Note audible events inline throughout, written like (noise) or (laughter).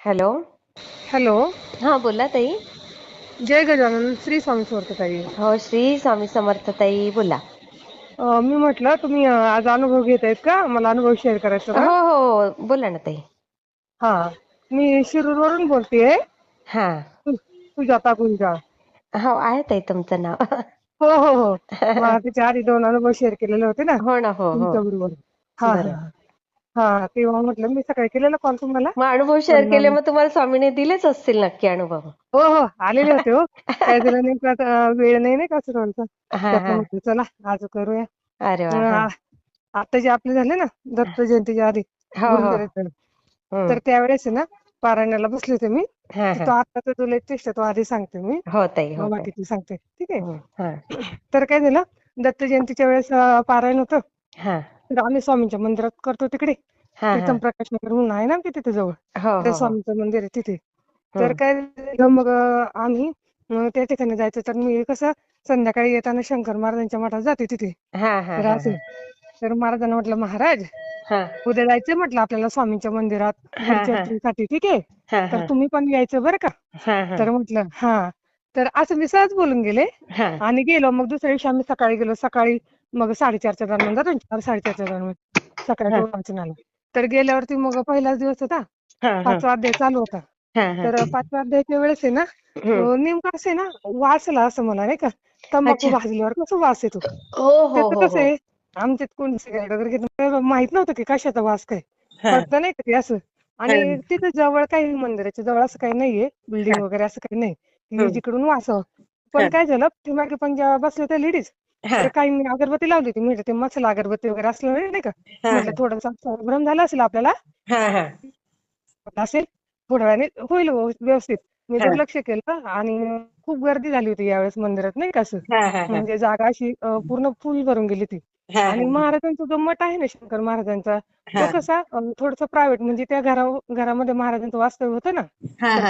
Hello. Hello. हा बोला ताई. जय गजानन श्री स्वामी समर्थ ताई. हो श्री स्वामी समर्थ ताई बोला. अं, मी म्हटलं तुम्ही अं, आज अनुभव घेत आहेत का? मला अनुभव शेअर करायचा हो हो बोला ना ताई. हा मी शिरूरवरून बोलतेय. हा. तु- सुजाता गुंजा. हो आहे ताई तुमचं नाव. हो हो हो. मला त्याच्या आधी दोन अनुभव शेअर केलेले होते ना. हो ना हो हो. तुमच्या बरोबर हा बरं. हा. हा तेव्हा म्हटलं. मी सकाळी केलेला कॉल तुम्हाला. मग अनुभव शेअर पण, केले मग तुम्हाला स्वामीने दिलेच असतील नक्की अनुभव. हो हो आलेले होते हो. (laughs) काय झालं नेमकं आता वेळ नाही नाही का सर्वांचा हा त्यातनं हा. म्हटलं चला आज करूया. अरे वा हा. आता जे आपले झाले ना दत्त जयंतीच्या आधी हो हो. हम्म. तर त्यावेळेस आहे ना पारायणाला बसले होते मी. हा तो हा आता तो लेटेस्ट तो आधी सांगते मी. हो ताई हो मग ताई बाकीची सांगते ठीक आहे? हम्म. हा. तर काय झालं दत्त जयंतीच्या वेळेस अं, पारायण होतं. हा. आम्ही स्वामींच्या मंदिरात करतो तिकडे. प्रीतम प्रकाश नगर म्हणून आहे ना ते तिथे जवळ. हो ते हो हो. स्वामींचं मंदिर आहे तिथे. तर. काय मग आम्ही त्या ठिकाणी जायचं. तर मी कसं संध्याकाळी येताना शंकर महाराजांच्या मठात जाते तिथे. तर महाराजांना म्हटलं महाराज उद्या जायचंय म्हटलं आपल्याला स्वामींच्या मंदिरात. गुरुचरित्रेसाठी ठीक आहे? तर तुम्ही पण यायचं बरं का? तर म्हटलं हा. तर असं मी सहज बोलून गेले. आणि गेलो. मग दुसऱ्या दिवशी आम्ही सकाळी गेलो. सकाळी मग साडेचारच्या दरम्यान जातो चार साडेचारच्या दरम्यान. सकाळी वाचनाला तर गेल्यावरती मग पहिलाच दिवस होता. पाचवा अध्याय चालू होता. तर पाचव्या अध्यायाच्या वेळेस आहे ना नेमकं असं आहे ना वासला असं मला नाही का तंबाखू. भाजल्यावर कसं वास येतो. हो हो त्याचं हो कसं आहे आमच्यात कोण सिगारेट वगैरे घेत. माहीत नव्हतं की कशाचा वास काय. कळतं नाही का ते असं. आणि तिथं जवळ काही मंदिराच्या जवळ असं काही नाहीये बिल्डिंग वगैरे असं काही नाही. जिकडून वास पण. काय झालं ते मागे पण जेव्हा बसले त्या लेडीज तर काही मी अगरबत्ती लावली होती. म्हणजे ते मसाला अगरबत्ती वगैरे असलं नाही का? म्हटलं थोडंसं भ्रम झाला असेल आपल्याला हा हा. असेल थोड्या वेळाने होईल व्यव- व्यवस्थित. मी. दुर्लक्ष केलं आणि खूप गर्दी झाली होती यावेळेस मंदिरात नाही का असं? म्हणजे जागा अशी पूर्ण फुल भरून गेली ती. हा आणि महाराजांचा जो मठ आहे ना शंकर महाराजांचा तो कसा थोडस प्रायव्हेट म्हणजे त्या घरा घरामध्ये महाराजांचं वास्तव्य होतं ना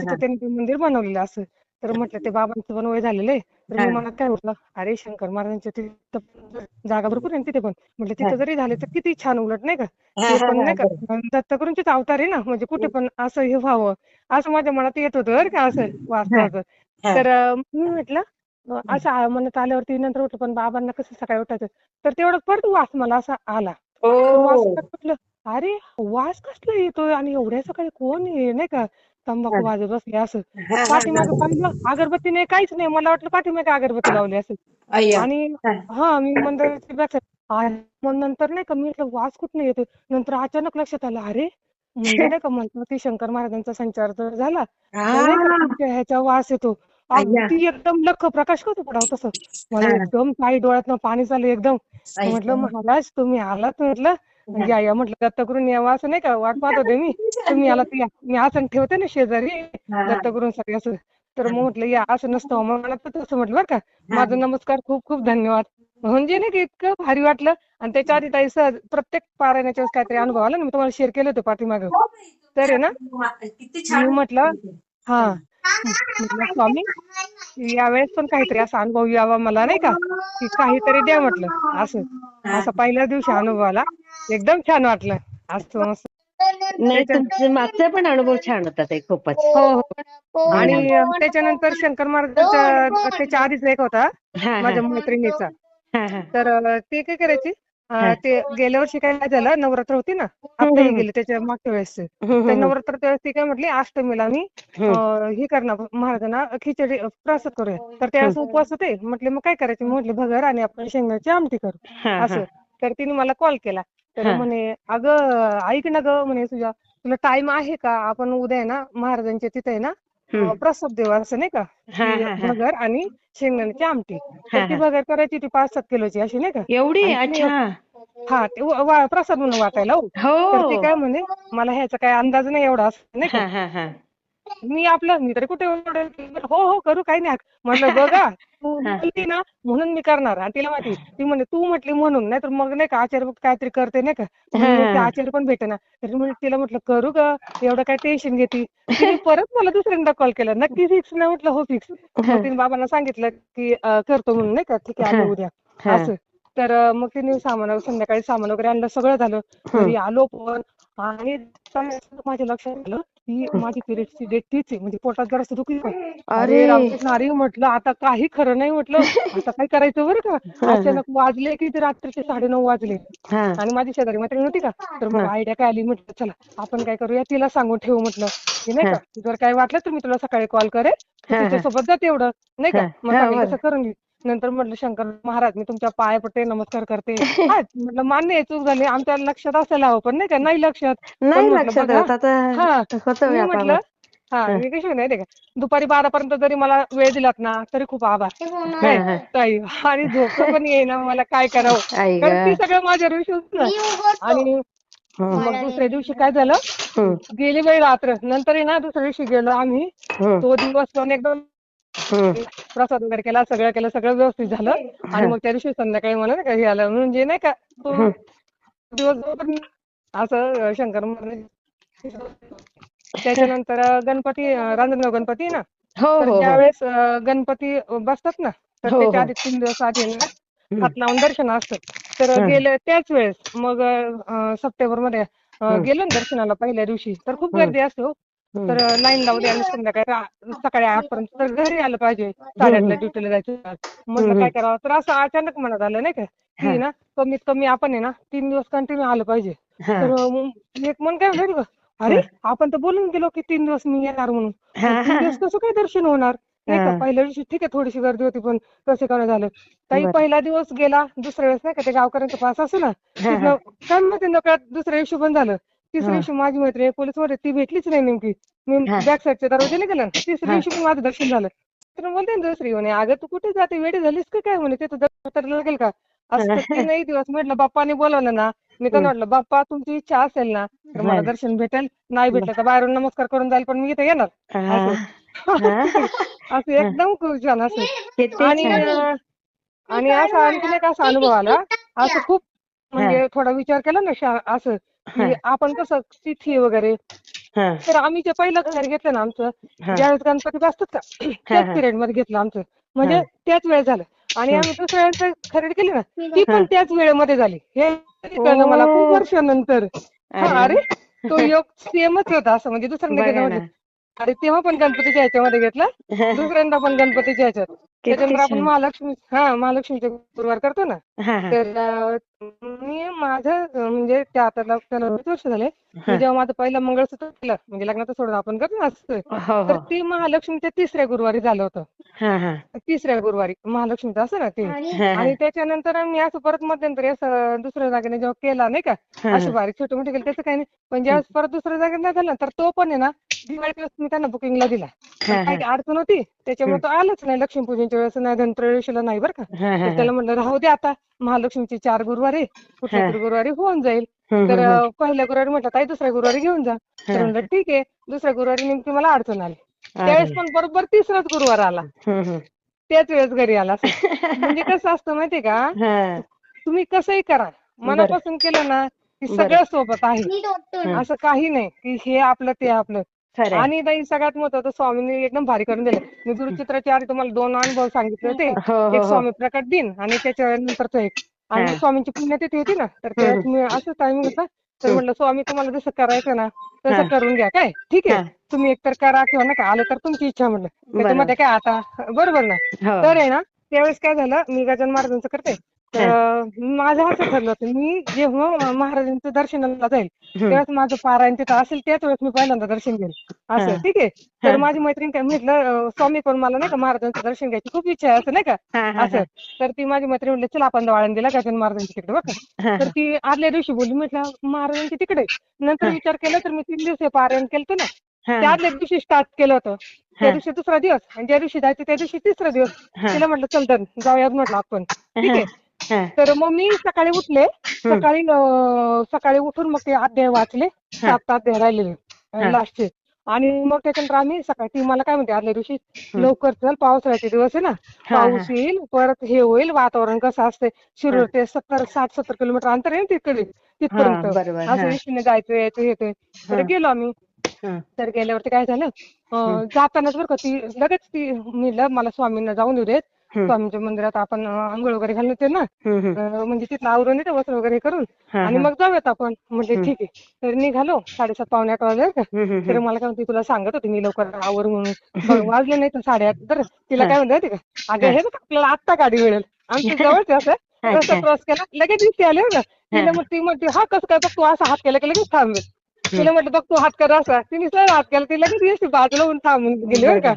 तिथे त्यांनी ते मंदिर बनवलेलं असं. तर म्हटलं ते बाबांचं पण वय झालेलं आहे. तर मी. मनात काय म्हटलं अरे शंकर महाराजांच्या तिथं जागा भरपूर आहे ना तिथे पण. म्हटलं तिथं जरी झाले तर किती छान उलट नाही का? ते पण नाही का? दत्तकरूंचेच अवतार आहे ना. म्हणजे कुठे पण असं हे व्हावं. असं माझ्या मनात येत होतं बरं का असं वाचताचं हा. तर मी म्हटलं असं आ- मनात आल्यावरती नंतर उठलं पण बाबांना कसं सकाळी उठायचं? तर तेवढं परत वास मला असा आला. वास म्हटलं अरे वास कसला येतोय आणि एवढ्या सकाळी कोण नाही का? तंबाखू वाजत बसले असं (laughs) हा, हा, पाठीमागे हा. पाहिलं अगरबत्ती नाही काहीच नाही मला वाटलं पाठीमागे अगरबत्ती लावली असं अय्या. आणि हा. हा मी. आणि मग नंतर नाही का मी म्हटलं वास कुठनं येतो नंतर अचानक लक्षात आलं अरे म्हणजे नाही का म्हणतो शंकर महाराजांचा संचार जर झाला हा. ह्याच्या वास येतो. अगदी एकदम लख प्रकाश कसं पडावं तसं मला हा. एकदम काही डोळ्यातनं पाणी चाललं एकदम. म्हटलं महाराज तुम्ही आलात म्हटलं या या म्हटलं दत्तगुरून यावं असं नाही का वाट पाहत होते मी. (laughs) तुम्ही आलात या मी आसन ठेवते ना शेजारी हा, हा. दत्तगुरूंसाठी असं. तर मग म्हटलं या असं नसतं तर तसं म्हटलं बरं का. माझा नमस्कार खूप खूप धन्यवाद. म्हणजे नाही का इतकं भारी वाटलं. आणि त्याच्या आधी ताई सहज प्रत्येक पारायणाच्या वेळेस काहीतरी अनुभव आला ना मी तुम्हाला शेअर केलं होतं पाठीमागं. तर आहे ना मी म्हटलं हा. म्हटलं स्वामी यावेळेस पण काहीतरी असा अनुभव यावा मला नाही का? की काहीतरी द्या म्हटलं असं. असं पहिल्याच दिवशी अनुभव आला. एकदम छान वाटलं. असं मस्त. नाही तुमचे मागचा पण अनुभव छान होता ते खूपच. हो हो. आणि अं, त्याच्यानंतर शंकर महाराजांच्या त्याच्या आधीच एक होता हा, हा. माझ्या मैत्रिणीचा. हा, हा. तर अं, ते काय करायची अं, हा. ते गेल्या वर्षी काय झालं नवरात्र होती ना आता हे गेले त्याच्या मागच्या वेळेस. हम्म, तर हम्म, नवरात्र त्यावेळेस ती काय म्हटली अष्टमीला मी हम्म. अं, हे करणार महाराजांना खिचडी अं, प्रसाद करूया. तर त्यावेळेस उपवास होते. म्हटले मग काय करायचे? म्हटले भगर आणि आपण शेंगाची आमटी करू. हा, हा. असं. तर तिने मला कॉल केला. तर. म्हणे अगं ऐक ना ग म्हणे तुझ्या तुला टाइम आहे का? आपण उद्या आहे ना महाराजांच्या तिथे आहे ना प्रसाद देऊ असं नाही का. भगर आणि शेंगदाण्याची आमटी. तर ती. भगर करायची ती पाच सात किलोची अशी नाही का? एवढी? अच्छा. हा ते प्रसाद म्हणून वाटायला हो. तर हो ती काय म्हणे मला ह्याचा काय अंदाज नाही एवढा असं नाही का. मी आपलं मी तरी कुठे हो हो करू काही नाही. म्हटलं बघा तू (laughs) बोलली ना म्हणून मी करणार. आणि तिला माहिती ती म्हणे तू म्हटली म्हणून नाही तर मग नाही का आचार्य काहीतरी करते नाही का? आचार्य पण भेटेना. तर मी तिला म्हटलं करू का एवढं काय टेन्शन घेते? तिने परत मला दुसऱ्यांदा कॉल केला. नक्की फिक्स नाही म्हटलं हो फिक्स तिने बाबांना सांगितलं की करतो म्हणून नाही का? ठीक आहे उद्या. असं. तर मग तिने सामान संध्याकाळी सामान वगैरे आणलं सगळं झालं. घरी आलो पण आणि माझ्या लक्षात आलं की माझी पिरियडची डेट तीच आहे. म्हणजे पोटात जरासं दुखली अरे. अरे! रामकृष्ण म्हटलं आता काही खरं नाही म्हटलं. आता काय करायचं बरं का? अचानक वाजले की ते रात्रीचे साडेनऊ वाजले. हा. आणि माझी शेजारी मैत्रीण होती का? तर मग आयडिया काय आली? म्हटलं चला आपण काय करूया? तिला सांगून ठेवू म्हटलं. की नाही का? जर काय वाटलं तर मी तुला सकाळी कॉल करेल. तिच्यासोबत जा तेवढं. नाही का? मग. तसं करून घे. नंतर म्हटलं शंकर महाराज मी तुमच्या पाया पडते नमस्कार करते. (laughs) हा म्हटलं मान्य आहे चूक झाली. आमच्या लक्षात असायला हवं पण नाही का? नाही लक्षात. (laughs) नाही म्हटलं लक्षात हा म्हटलं हा मी कशी नाही का? दुपारी बारा पर्यंत जरी मला वेळ दिलात ना तरी खूप आभार. हा. ताई आणि झोप पण येईना मला काय करावं? (laughs) कारण ती सगळं माझ्यावर विश्वास ना आणि मग दुसऱ्या दिवशी काय झालं? गेली वेळ रात्र. नंतर आहे ना दुसऱ्या दिवशी गेलो आम्ही. तो दिवस पण एकदम. प्रसाद वगैरे केला सगळं केलं सगळं व्यवस्थित झालं आणि मग त्या दिवशी संध्याकाळी मला नाही का हे आलं म्हणजे नाही का तो दिवस असं शंकर त्याच्यानंतर गणपती रांजणगाव गणपती ना हो तर हो हो ज्यावेळेस अं, गणपती बसतात ना तर त्याच्या. आधी तीन दिवस आधी हात लावून दर्शन असतं तर. गेले त्याच वेळेस मग सप्टेंबरमध्ये. गेलो ना दर्शनाला पहिल्या दिवशी तर खूप. गर्दी असते हो. तर लाईन लावली आणि संध्याकाळी सकाळी आठ पर्यंत तर घरी आलं पाहिजे. साडेआठला ड्युटीला जायचं म्हटलं काय करावं? तर असं अचानक मनात आलं नाही का? की ना कमीत कमी आपण आहे ना तीन दिवस कंटिन्यू आलं पाहिजे. तर एक मन काय म्हणलं अरे आपण तर बोलून गेलो की तीन दिवस मी येणार म्हणून. तीन दिवस कसं काय दर्शन होणार? नाही का. पहिल्या दिवशी ठीक आहे थोडीशी गर्दी होती पण कसं काय झालं? काही. पहिला दिवस गेला दुसऱ्या वेळेस नाही का ते गावकऱ्यांचा पास असतो ना काय माहिती नकळत दुसऱ्या दिवशी पण झालं. तिसऱ्या. दिवशी माझी मैत्रीण पोलीसमध्ये ती भेटलीच नाही नेमकी. मी. बॅक साईडच्या दरवाजाने गेला तिसऱ्या. दिवशी पण माझं दर्शन झालं. तर बोलते ना दुसरी म्हणे अगं तू कुठे जाते? वेडी झालीस का काय म्हणे? तिथं दर्शन लागेल का? असं तीनही (laughs) दिवस म्हटलं बाप्पाने बोलवलं ना मी तर म्हटलं बाप्पा तुमची इच्छा असेल ना तर मला. दर्शन भेटेल. नाही भेटलं तर बाहेरून नमस्कार करून जाईल पण मी इथे येणार. असं. (laughs) असं एकदम खूप छान असं. आणि छान. अं, आणि असा आणखीन एक असा अनुभव आला. असं खूप म्हणजे थोडा विचार केला ना असं. की हा. आपण कसं तिथी वगैरे हा, तर आम्ही जे पहिलं घर घेतलं ना आमचं. ज्यावेळेस गणपती बसतात का त्याच. पिरियडमध्ये घेतलं आमचं म्हणजे. त्याच वेळ झालं आणि. आम्ही दुसऱ्या वेळेस खरेदी केली ना ती. पण त्याच वेळेमध्ये झाली हे कळलं मला खूप. वर्षानंतर हा, अरे. तो योग सेमच होता असं म्हणजे दुसऱ्यांदा. म्हणजे अरे तेव्हा पण गणपतीच्या ह्याच्यामध्ये घेतला दुसऱ्यांदा पण गणपतीच्या ह्याच्यात त्याच्यानंतर आपण. महालक्ष्मी हा महालक्ष्मीचे गुरुवार करतो ना. हा, हा. तर मी माझं म्हणजे त्या आता त्याला वर्ष झाले. जेव्हा माझं पहिलं मंगळसूत्र केलं. म्हणजे लग्नाचं सोडून आपण करतो ना असं. हो तर हो ते महालक्ष्मीच्या तिसऱ्या गुरुवारी झालं होतं. हा हा. तिसऱ्या गुरुवारी महालक्ष्मीचं असं ना ते. हा, आणि त्याच्यानंतर मी असं परत मध्यंतरी असं दुसऱ्या जागेने जेव्हा केला नाही का हा. अशी बारीक छोटे मोठे केले त्याचं काही नाही. पण ज्यावेळेस परत दुसऱ्या जागेने झालं तर तो पण आहे ना दिवाळीच्या मी त्यांना बुकिंगला दिला. हा. काही अडचण होती त्याच्यामुळे तो आलाच नाही लक्ष्मीपूजनच्या वेळेस नाही धनत्रयोदशीला नाही बरं का. हा, हा, तर त्याला म्हणलं राहू दे आता महालक्ष्मीचे चार गुरुवारी कुठल्या हा. तरी गुरुवारी होऊन जाईल. हम्म, तर हम्म, अं, पहिल्या गुरुवारी म्हटलं ताई दुसऱ्या गुरुवारी घेऊन जा. तर हा. म्हणलं ठीक आहे. दुसऱ्या गुरुवारी नेमकी मला अडचण आली. त्यावेळेस पण बरोबर तिसराच गुरुवार आला. त्याच वेळेस घरी आला (laughs) म्हणजे कसं असतं माहितीये का? हा. तुम्ही कसंही करा. मनापासून केलं ना की सगळं सोबत आहे. असं काही नाही की हे आपलं ते आपलं. आणि ताई सगळ्यात महत्वाचं स्वामींनी एकदम भारी करून दिलं. मी गुरुचित्राच्या आधी तुम्हाला दोन अनुभव सांगितले होते. हो हो एक हो. स्वामी प्रकट दिन आणि त्याच्या नंतरचं एक. आणि. स्वामींची पुण्यतिथी होती ना तर त्यावेळेस मी असं टायमिंग होता. तर म्हटलं स्वामी तुम्हाला जसं करायचं ना हा. तसं करून घ्या काय? ठीक हा. आहे तुम्ही एकतर करा किंवा नका आलं तर तुमची इच्छा म्हटलं. त्याच्यामध्ये काय आता? बरोबर ना? हो. तर आहे ना त्यावेळेस काय झालं मी गजानन महाराजांचं करते. तर माझं असं ठरलं होतं मी जेव्हा महाराजांचं दर्शनाला जाईल. त्यावेळेस माझं पारायण तिथं असेल त्याच वेळेस मी पहिल्यांदा दर्शन घेईल असं. ठीक आहे तर. माझी मैत्रीण काय म्हटलं स्वामी पण मला नाही का महाराजांचं दर्शन घ्यायची खूप इच्छा आहे असं नाही का असं तर ती माझी मैत्रीण म्हटली चला आपण दवाळण दिला गजानन महाराजांच्या तिकडे बघा. तर ती आदल्या दिवशी बोलली म्हटलं महाराजांची तिकडे नंतर. विचार केला तर मी तीन दिवस हे पारायण केलं ना. त्या आदल्या दिवशी स्टार्ट केलं होतं त्या. दिवशी दुसरा दिवस आणि ज्या दिवशी जायचं त्या दिवशी तिसरा दिवस. तिला म्हटलं चल तर जाऊयात म्हटलं आपण ठीक आहे. तर मग मी सकाळी उठले. सकाळी सकाळी उठून मग ते अध्याय वाचले. सात अध्याय राहिलेले. लास्टचे आणि मग त्याच्यानंतर आम्ही सकाळी ती मला काय म्हणते आदल्या दिवशी लवकर चल पावसाळ्याचे दिवस आहे ना. पाऊस येईल परत हे होईल वातावरण कसं असते शिरूर ते सत्तर साठ सत्तर किलोमीटर अंतर आहे ना तिकडे तिथपर्यंत. असं. एसटीने जायचं यायचं येतोय तर. गेलो आम्ही. तर गेल्यावरती काय झालं जातानाच बरं का ती लगेच ती म्हणलं मला स्वामींना जाऊन येऊ देत. स्वामींच्या मंदिरात आपण आंघोळ वगैरे घालून येते ना? म्हणजे तिथलं आवरून येते वस्त्र वगैरे करून. आणि. मग जाऊयात आपण. हम्म. ठीक आहे. तर निघालो. साडेसात पावणे आठ वाजले तर. मला काय म्हणते तुला सांगत होते मी लवकर आवर म्हणून. बघ (laughs) वाजले नाही तर साडेआठ. तर तिला. काय म्हणते माहिती का? अगं हा. बघ आपल्याला आत्ता गाडी मिळेल. आमच्या (laughs) जवळच असं. रस्ता. क्रॉस केला लगेच दिसते आले का? तिला मग ती म्हणते हा कसं काय? बघ तू असा हात केला की लगेच थांबेल. तिला म्हटलं बघ तू हात कर असा. तिने सरळ हात केला ती लगेच बाजूला होऊन थांबून गेली बरं का?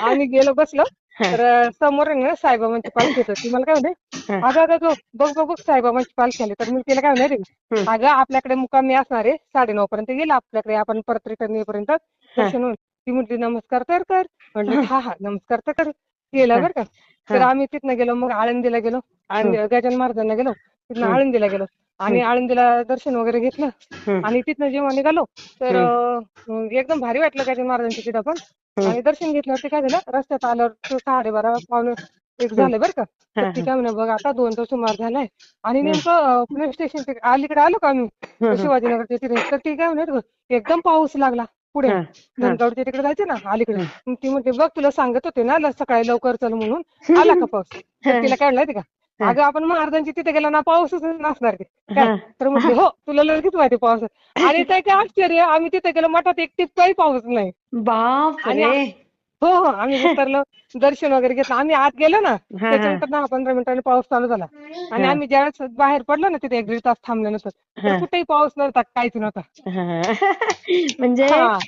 आणि गेलो बसलो. तर समोर आहे ना साईबाबांची पालखी होती. ती मला काय म्हणते. अगं अगं गं, बघ बघ बघ साईबाबांची पालखी आली. तर मी तिला काय म्हणते. अगं आपल्याकडे मुक्कामी असणार आहे साडेनऊ पर्यंत येईल. आपल्याकडे आपण परत रिटर्न येईपर्यंत. दर्शन ती म्हटली नमस्कार तर कर. म्हटलं हा. हा नमस्कार तर कर. केलं. बरं का. तर. आम्ही तिथनं गेलो मग आळंदीला गेलो. आणि गजानन महाराजांना गेलो. तिथनं. आळंदीला गेलो. आणि आळंदीला दर्शन वगैरे घेतलं. आणि तिथनं जेव्हा निघालो तर एकदम भारी वाटलं गजानन महाराजांची तिथं पण. आणि दर्शन घेतल्यावरती काय झालं? रस्त्यात आल्यावर तो साडेबारा पावणे एक झालं बरं का? ती. काय म्हणे बघ आता दोनचा सुमार झालाय. आणि नेमकं पुणे स्टेशन अलीकडे आलो का आम्ही. शिवाजीनगरच्या तिथे. तर ती काय म्हणे एकदम पाऊस लागला पुढे. धनगावच्या तिकडे जायचं ना अलीकडे. ती म्हणते बघ तुला सांगत होते ना सकाळी लवकर चल म्हणून. आला (laughs) का पाऊस? तिला काय म्हणलं का. अगं आपण महाराजांची तिथे गेलो ना पाऊसच नसणार ते. काय. तर म्हटले हो तुला लगेच माहिती पाऊस. आणि (laughs) ते काय आश्चर्य आम्ही तिथे गेलो मठात एक टिपकाही पाऊस नाही. बाप आणि रे हो हो आम्ही उतरलो दर्शन वगैरे घेतलं आम्ही आत गेलो ना हा. त्याच्यानंतर दहा पंधरा मिनिटांनी पाऊस चालू झाला आणि हा. आम्ही ज्यावेळेस बाहेर पडलो ना तिथे एक दीड तास थांबल्यानंतर हा. तर कुठेही पाऊस नव्हता काहीच नव्हता हा. (laughs) म्हणजे हा.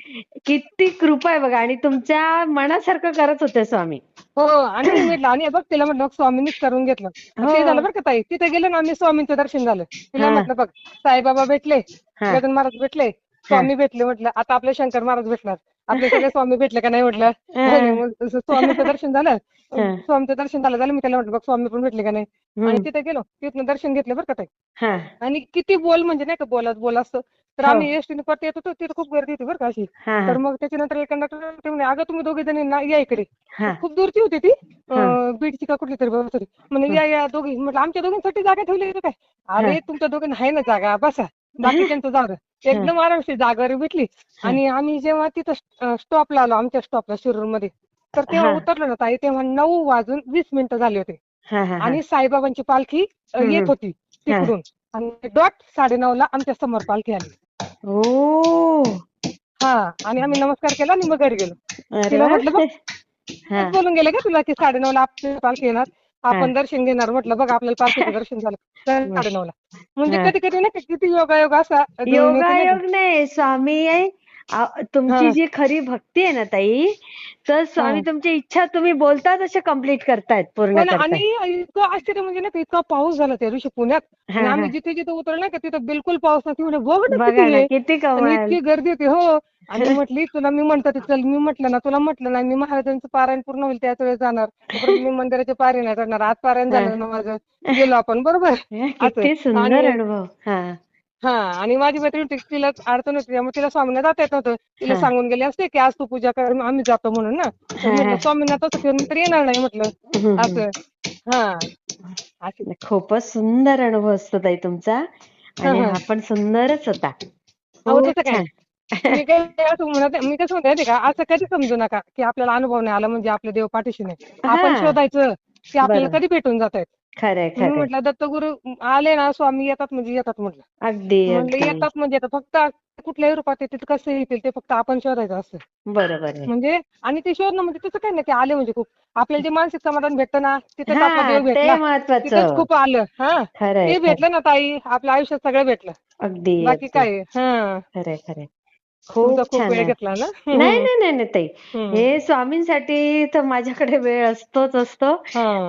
किती कृपा आहे बघा आणि तुमच्या मनासारखं करत होते स्वामी हो आणि मी म्हटलं आणि बघ तिला म्हटलं स्वामींनीच करून घेतलं हो. ते झालं बरं का ताई तिथे गेलो ना आम्ही स्वामींचं दर्शन झालं तिला हा. म्हटलं बघ साईबाबा भेटले हा. गजानन महाराज भेटले स्वामी भेटले म्हटलं. आता आपले शंकर महाराज भेटणार. आपले सगळे स्वामी भेटले का नाही म्हटलं? हा. स्वामीचं दर्शन झालं. हा. स्वामीचं दर्शन झालं झालं मी त्याला म्हटलं बघ स्वामी पण भेटले का नाही? आणि. तिथे गेलो. तिथनं दर्शन घेतलं बरं का ताई. हा. आणि किती बोल म्हणजे नाही का बोलत बोल असतं तर हो. आम्ही एसटीने परत येत होतो तिथे खूप गर्दी होती बरं का अशी. हा, तर हा. मग त्याच्यानंतर कंडक्टर ते म्हणे अगं तुम्ही दोघे जणी ना या इकडे. हा. खूप दूरची होती ती. हा. बीडची का कुठली तरी होती. म्हणे या या दोघी. म्हटलं आमच्या दोघींसाठी जागा ठेवली काय? अरे तुमच्या दोघींना आहे ना जागा बसा. बाकीच्यांचं जाऊ द्या. एकदम आरामशीर जागा भेटली आणि आम्ही जेव्हा तिथं स्टॉपला आलो आमच्या स्टॉपला शिरूरमध्ये तर तेव्हा. उतरलो ना ताई तेव्हा नऊ वाजून वीस मिनिटं झाले होते. आणि साईबाबांची पालखी. येत होती तिकडून आणि डॉट साडेनऊ ला आमच्यासमोर पालखी आली ओ हा आणि आम्ही नमस्कार केला आणि मग घरी गेलो तिला. म्हटलं हा. बोलून गेले का तुला की साडेनऊ ला आपली पालखी येणार आपण दर्शन घेणार म्हटलं बघ आपल्याला पालखीचं दर्शन झालं. तर साडेनऊ ला म्हणजे. कधी कधी नाही किती योगायोग असा? योगायोग नाही स्वामी तुमची. जी खरी भक्ती आहे ना ताई तर स्वामी. तुमची इच्छा तुम्ही बोलता तसे कंप्लीट करतायत पूर्ण हो ना, आणि इतकं आश्चर्य म्हणजे का इतका पाऊस झाला त्या दिवशी पुण्यात. आम्ही जिथे जिथे उतरलो का तिथं बिलकुल पाऊस नव्हती. म्हणजे बघ ना किती ना गर्दी होती हो. आणि म्हटली तुला मी म्हणतो ते चल मी म्हटलं ना तुला म्हटलं ना मी महाराजांचं पारायण पूर्ण होईल त्याच वेळेस जाणार. परत मी मंदिराचे पारायण करणार आज पारायण झालं ना माझं. गेलो आपण बरोबर? (laughs) किती असं. सुंदर आणि- अनुभव. हा. हा आणि माझी मैत्रीण होती तिला अडचण होती. त्यामुळे तिला स्वामींना जाता येत नव्हतं. तिला. सांगून गेले असते की आज तू पूजा कर आम्ही जातो म्हणून ना. तर म्हटलं. स्वामींना तसं फिरून तर येणार नाही म्हटलं. असं. हा. खूपच सुंदर अनुभव असतो ताई तुमचा. आणि. हा पण सुंदरच होता. तसं मी काय असं म्हणत मी कसं म्हणते माहिती का? असं कधी समजू नका की आपल्याला अनुभव नाही आला म्हणजे आपले देव पाठीशी नाही. आपण हा. शोधायचं की आपल्याला बरोबर. कधी भेटून जात आहेत खरंय मी खरंय म्हटलं दत्तगुरु आले ना स्वामी येतात म्हणजे येतात म्हटलं. अगदी म्हणलं अगदी. येतात म्हणजे येतात. फक्त कुठल्याही रूपात येतील कसं येतील ते फक्त आपण शोधायचं असतं बरोबर आहे. म्हणजे आणि ते शोधणं म्हणजे त्याचं काय नाही की आले म्हणजे खूप. आपल्याला जे मानसिक समाधान भेटतं ना तिथेच आपला हा देव ते भेटला. तिथेच महत्वाचं खूप आलं. हा. खरंय ते खरंय. भेटलं ना ताई आपल्या आयुष्यात सगळं भेटलं. अगदी बाकी अगदी. काय? हा. खरंय खरंय तुमचा खूप खूप छान वेळ आहे. घेतला ना? (laughs) नाही नाही नाही नाही ताई. हे स्वामींसाठी तर माझ्याकडे वेळ असतोच असतो.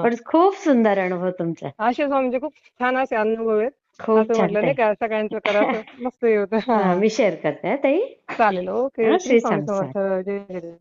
पण खूप सुंदर अनुभव तुमचा. असे म्हणजे खूप छान असे अनुभव आहेत. खूप छान म्हटलं नाही का सगळ्यांचं करा (laughs) मस्त होतं. मी शेअर करते ताई. चालेल. ओके श्री स्वामी समर्थ. जय